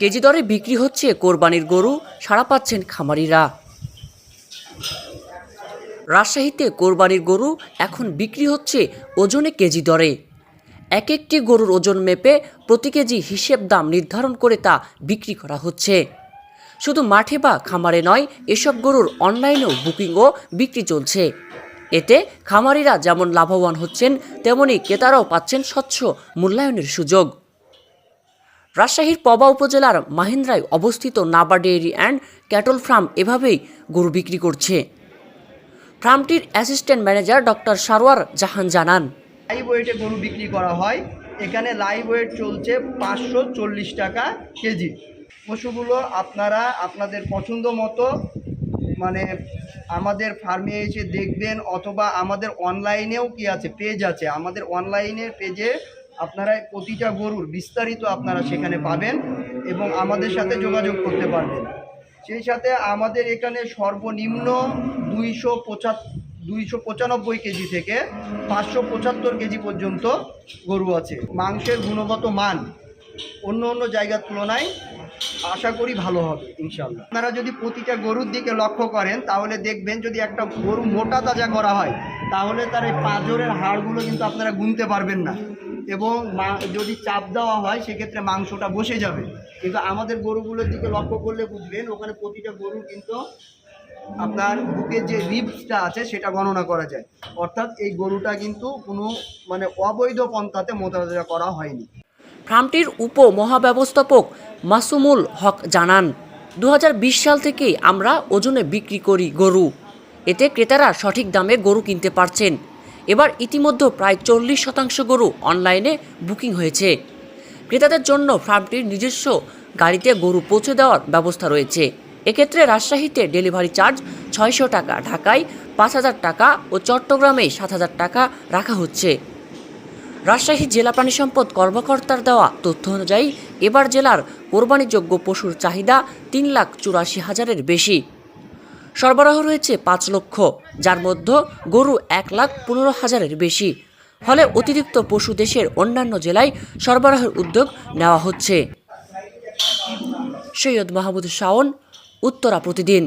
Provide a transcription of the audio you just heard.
KG দরে বিক্রি হচ্ছে কোরবানির গরু, সাড়া পাচ্ছেন খামারিরা। রাজশাহীতে কোরবানির গরু এখন বিক্রি হচ্ছে ওজনে কেজি দরে। এক একটি গরুর ওজন মেপে প্রতি কেজি হিসেব দাম নির্ধারণ করে তা বিক্রি করা হচ্ছে। শুধু মাঠে বা খামারে নয়, এসব গরুর অনলাইনেও বুকিং ও বিক্রি চলছে। এতে খামারিরা যেমন লাভবান হচ্ছেন, তেমনি ক্রেতারাও পাচ্ছেন স্বচ্ছ মূল্যায়নের সুযোগ। রাজশাহীর পবা উপজেলার মাহিন্দ্রায় অবস্থিত Naba dairy and cattle farm এভাবেই গরু বিক্রি করছে। ফার্মটির assistant manager doctor Sarwar Jahan জানান। লাইভ ওয়েটে গরু বিক্রি করা হয়। এখানে লাইভ ওয়েট চলছে পাঁচশো চল্লিশ টাকা কেজি। পশুগুলো আপনারা আপনাদের পছন্দ মতো মানে আমাদের ফার্মে এসে দেখবেন অথবা আমাদের অনলাইনেও কি আছে, পেজ আছে। আমাদের অনলাইনের পেজে আপনারা প্রতিটা গরুর বিস্তারিত আপনারা সেখানে পাবেন এবং আমাদের সাথে যোগাযোগ করতে পারবেন। সেই সাথে আমাদের এখানে সর্বনিম্ন দুইশো পঁচাত্তর দুইশো পঁচানব্বই কেজি থেকে পাঁচশো পঁচাত্তর কেজি পর্যন্ত গরু আছে। মাংসের গুণগত মান অন্য অন্য জায়গার তুলনায় আশা করি ভালো হবে ইনশাল্লাহ আপনারা যদি প্রতিটা গরুর দিকে লক্ষ্য করেন, তাহলে দেখবেন যদি একটা গরু মোটা তাজা করা হয়, তাহলে তার এই পাঁজরের হাড়গুলো কিন্তু আপনারা গুনতে পারবেন না। এবং যদি চাপ দেওয়া হয়, সেক্ষেত্রে মাংসটা বসে যাবে। কিন্তু আমাদের গরুগুলোর দিকে লক্ষ্য করলে বুঝবেন, ওখানে প্রতিটা গরু কিন্তু আপনার বুকের যে রিবসটা আছে, সেটা গণনা করা যায়। অর্থাৎ এই গরুটা কিন্তু কোনো মানে অবৈধ পন্থাতে মোতাবেজা করা হয়নি। ফার্মটির উপ মহাব্যবস্থাপক মাসুমুল হক জানান দু হাজার বিশ সাল থেকেই আমরা ওজনে বিক্রি করি গরু। এতে ক্রেতারা সঠিক দামে গরু কিনতে পারছেন। এবার ইতিমধ্যে প্রায় চল্লিশ শতাংশ গরু অনলাইনে বুকিং হয়েছে। ক্রেতাদের জন্য ফার্মটির নিজস্ব গাড়িতে গরু পৌঁছে দেওয়ার ব্যবস্থা রয়েছে। এক্ষেত্রে রাজশাহীতে ডেলিভারি চার্জ ছয়শো টাকা, ঢাকায় পাঁচ হাজার টাকা ও চট্টগ্রামে সাত হাজার টাকা রাখা হচ্ছে। রাজশাহী জেলা প্রাণী সম্পদ কর্মকর্তার দেওয়া তথ্য অনুযায়ী এবার জেলার কোরবানিযোগ্য পশুর চাহিদা তিন লাখ চুরাশি হাজারের বেশি। সরবরাহ রয়েছে পাঁচ লক্ষ, যার মধ্যে গরু এক লাখ পনেরো হাজারের বেশি। ফলে অতিরিক্ত পশু দেশের অন্যান্য জেলায় সরবরাহের উদ্যোগ নেওয়া হচ্ছে। সৈয়দ মাহমুদ শাওন, উত্তরা প্রতিদিন।